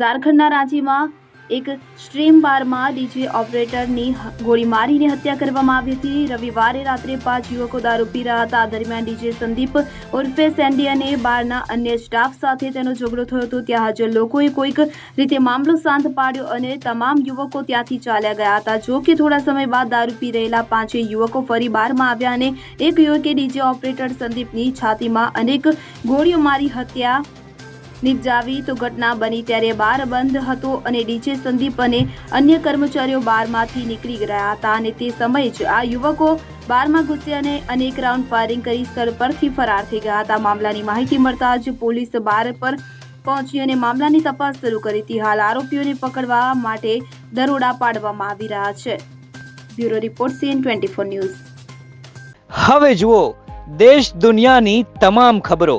ઝારખંડના રાંચીમાં એક સ્ટ્રીમ બારમાં ડીજે ઓપરેટરની ગોળી મારીને હત્યા કરવામાં આવી હતી. રવિવારે રાત્રે પાંચ યુવકો દારૂ પી રહ્યા હતા. દરમિયાન ડીજે સંદીપ ઉર્ફે સેન્ડી અને બારના અન્ય સ્ટાફ સાથે તેનો ઝઘડો થયો હતો. ત્યાં હાજર લોકોએ કોઈક રીતે મામલો શાંત પાડ્યો અને તમામ યુવકો ત્યાંથી ચાલ્યા ગયા હતા. જો કે થોડા સમય બાદ દારૂ પી રહેલા પાંચે યુવકો ફરી બારમાં આવ્યા અને એક યુવકે ડીજે ઓપરેટર સંદીપની છાતીમાં અનેક ગોળીઓ મારી હત્યા નિપજાવી તો ઘટના બની ત્યારે બાર બંધ હતો અને ડીજે સંદીપ અને અન્ય કર્મચારીઓ બારમાંથી નીકળી ગયા હતા અને તે સમયે જ આ યુવકો બારમાં ઘૂસ્યા અને અનેક રાઉન્ડ ફાયરિંગ કરી સ્થળ પરથી ફરાર થઈ ગયા હતા. મામલાની માહિતી મળતા જ પોલીસ બાર પર પહોંચી અને મામલાની તપાસ શરૂ કરી હતી. હાલ આરોપીઓને પકડવા માટે દરોડા પાડવામાં આવી રહ્યા છે. Bureau report CN twenty four news. હવે જુઓ, દેશ દુનિયાની તમામ ખબરો.